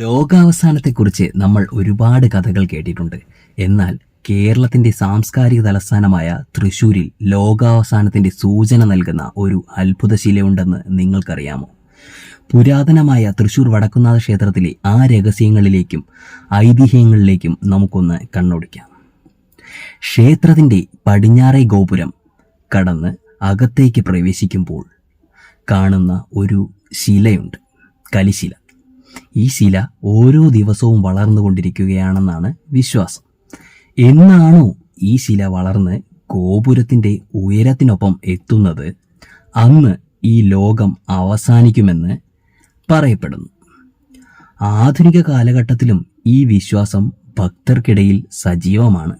ലോകാവസാനത്തെക്കുറിച്ച് നമ്മൾ ഒരുപാട് കഥകൾ കേട്ടിട്ടുണ്ട്. എന്നാൽ കേരളത്തിന്റെ സാംസ്കാരിക തലസ്ഥാനമായ തൃശൂരിൽ ലോകാവസാനത്തിന്റെ സൂചന നൽകുന്ന ഒരു അത്ഭുതശിലയുണ്ടെന്ന് നിങ്ങൾക്കറിയാമോ? പുരാതനമായ തൃശൂർ വടക്കുന്നാഥ ക്ഷേത്രത്തിലെ ആ രഹസ്യങ്ങളിലേക്കും ഐതിഹ്യങ്ങളിലേക്കും നമുക്കൊന്ന് കണ്ണോടിക്കാം. ക്ഷേത്രത്തിന്റെ പടിഞ്ഞാറേ ഗോപുരം കടന്ന് അകത്തേക്ക് പ്രവേശിക്കുമ്പോൾ കാണുന്ന ഒരു ശിലയുണ്ട്. കലിശില. ഈ ശില ഓരോ ദിവസവും വളർന്നുകൊണ്ടിരിക്കുകയാണെന്നാണ് വിശ്വാസം. എന്നാണോ ഈ ശില വളർന്ന് ഗോപുരത്തിന്റെ ഉയരത്തിനൊപ്പം എത്തുന്നത്? അന്ന് ഈ ലോകം അവസാനിക്കുമെന്ന് പറയപ്പെടുന്നു. ആധുനിക കാലഘട്ടത്തിലും ഈ വിശ്വാസം ഭക്തർക്കിടയിൽ സജീവമാണ്.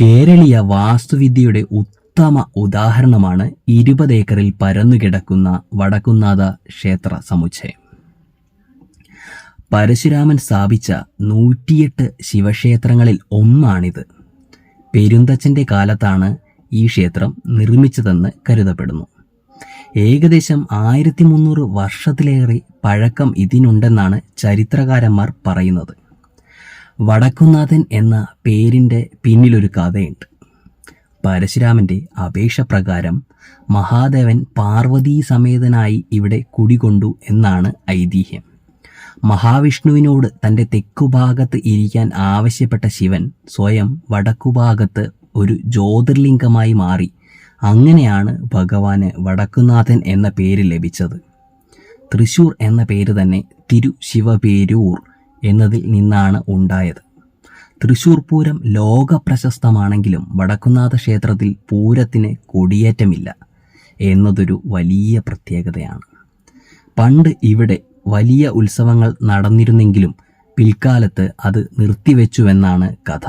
കേരളീയ വാസ്തുവിദ്യയുടെ ഉത്തമ ഉദാഹരണമാണ് ഇരുപത് ഏക്കറിൽ പരന്നുകിടക്കുന്ന വടക്കുന്നാഥ ക്ഷേത്ര സമുച്ചയം. പരശുരാമൻ സ്ഥാപിച്ച നൂറ്റിയെട്ട് ശിവക്ഷേത്രങ്ങളിൽ ഒന്നാണിത്. പെരുന്തച്ഛന്റെ കാലത്താണ് ഈ ക്ഷേത്രം നിർമ്മിച്ചതെന്ന് കരുതപ്പെടുന്നു. ഏകദേശം ആയിരത്തി മുന്നൂറ് വർഷത്തിലേറെ പഴക്കം ഇതിനുണ്ടെന്നാണ് ചരിത്രകാരന്മാർ പറയുന്നത്. വടക്കുന്നാഥൻ എന്ന പേരിന്റെ പിന്നിലൊരു കഥയുണ്ട്. പരശുരാമന്റെ അപേക്ഷ പ്രകാരം മഹാദേവൻ പാർവതീ സമേതനായി ഇവിടെ കുടികൊണ്ടു എന്നാണ് ഐതിഹ്യം. മഹാവിഷ്ണുവിനോട് തന്റെ തെക്കുഭാഗത്ത് ഇരിക്കാൻ ആവശ്യപ്പെട്ട ശിവൻ സ്വയം വടക്കുഭാഗത്ത് ഒരു ജ്യോതിർലിംഗമായി മാറി. അങ്ങനെയാണ് ഭഗവാന് വടക്കുനാഥൻ എന്ന പേര് ലഭിച്ചത്. തൃശൂർ എന്ന പേര് തന്നെ തിരു ശിവപേരൂർ എന്നതിൽ നിന്നാണ് ഉണ്ടായത്. തൃശൂർ പൂരം ലോക പ്രശസ്തമാണെങ്കിലും വടക്കുന്നാഥ ക്ഷേത്രത്തിൽ പൂരത്തിന് കൊടിയേറ്റമില്ല എന്നതൊരു വലിയ പ്രത്യേകതയാണ്. പണ്ട് ഇവിടെ വലിയ ഉത്സവങ്ങൾ നടന്നിരുന്നെങ്കിലും പിൽക്കാലത്ത് അത് നിർത്തിവെച്ചുവെന്നാണ് കഥ.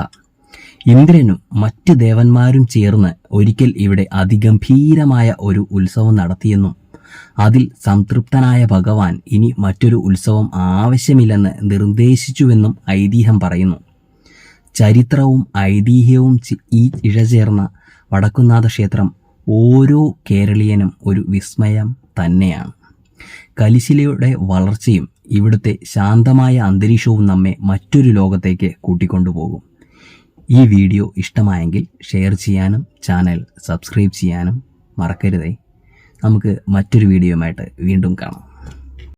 ഇന്ദ്രനും മറ്റ് ദേവന്മാരും ചേർന്ന് ഒരിക്കൽ ഇവിടെ അതിഗംഭീരമായ ഒരു ഉത്സവം നടത്തിയെന്നും അതിൽ സംതൃപ്തനായ ഭഗവാൻ ഇനി മറ്റൊരു ഉത്സവം ആവശ്യമില്ലെന്ന് നിർദ്ദേശിച്ചുവെന്നും ഐതിഹ്യം പറയുന്നു. ചരിത്രവും ഐതിഹ്യവും ഈ ഇഴചേർന്ന വടക്കുന്നാഥ ക്ഷേത്രം ഓരോ കേരളീയനും ഒരു വിസ്മയം തന്നെയാണ്. കലിശിലയുടെ വളർച്ചയും ഇവിടുത്തെ ശാന്തമായ അന്തരീക്ഷവും നമ്മെ മറ്റൊരു ലോകത്തേക്ക് കൂട്ടിക്കൊണ്ടുപോകും. ഈ വീഡിയോ ഇഷ്ടമായെങ്കിൽ ഷെയർ ചെയ്യാനും ചാനൽ സബ്സ്ക്രൈബ് ചെയ്യാനും മറക്കരുതേ. നമുക്ക് മറ്റൊരു വീഡിയോയുമായിട്ട് വീണ്ടും കാണാം.